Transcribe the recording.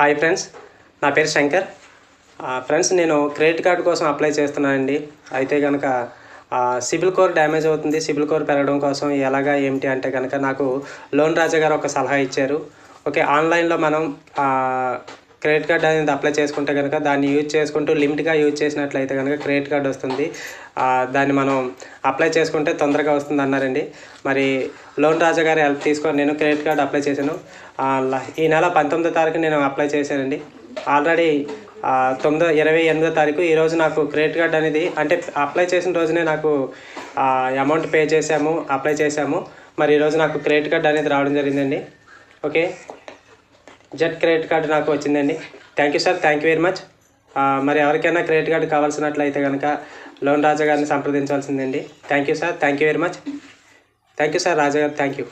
Hi friends నా పేరు Shankar. Friends నేను క్రెడిట్ కార్డు కోసం అప్లై చేస్తున్నానండి. అయితే కనుక సిబిల్ కోర్ డ్యామేజ్ అవుతుంది. సిబిల్ కోర్ పెరగడం కోసం ఎలాగా ఏమిటి అంటే కనుక నాకు లోన్ రాజా గారు ఒక సలహా ఇచ్చారు. ఓకే ఆన్లైన్లో మనం క్రెడిట్ కార్డ్ అనేది అప్లై చేసుకుంటే కనుక దాన్ని యూజ్ చేసుకుంటూ లిమిట్గా యూజ్ చేసినట్లయితే కనుక క్రెడిట్ కార్డ్ వస్తుంది. దాన్ని మనం అప్లై చేసుకుంటే తొందరగా వస్తుంది అన్నారండి. మరి లోన్ రాజా గారి హెల్ప్ తీసుకొని నేను క్రెడిట్ కార్డ్ అప్లై చేశాను. ఈ నెల పంతొమ్మిదో తారీఖు నేను అప్లై చేశానండి. ఆల్రెడీ తొమ్మిదో ఇరవై ఎనిమిదో తారీఖు ఈరోజు నాకు క్రెడిట్ కార్డ్ అనేది అంటే అప్లై చేసిన రోజునే నాకు అమౌంట్ పే చేసాము అప్లై చేసాము మరి ఈరోజు నాకు క్రెడిట్ కార్డ్ అనేది రావడం జరిగిందండి. ఓకే? జెట్ క్రెడిట్ కార్డు నాకు వచ్చిందండి. Thank you sir thank you very much మరి ఎవరికైనా క్రెడిట్ కార్డు కావాల్సినట్లయితే కనుక లోన్ రాజా గారిని సంప్రదించాల్సిందండి thank you sir thank you very much thank you sir Raja గారు థ్యాంక్ యూ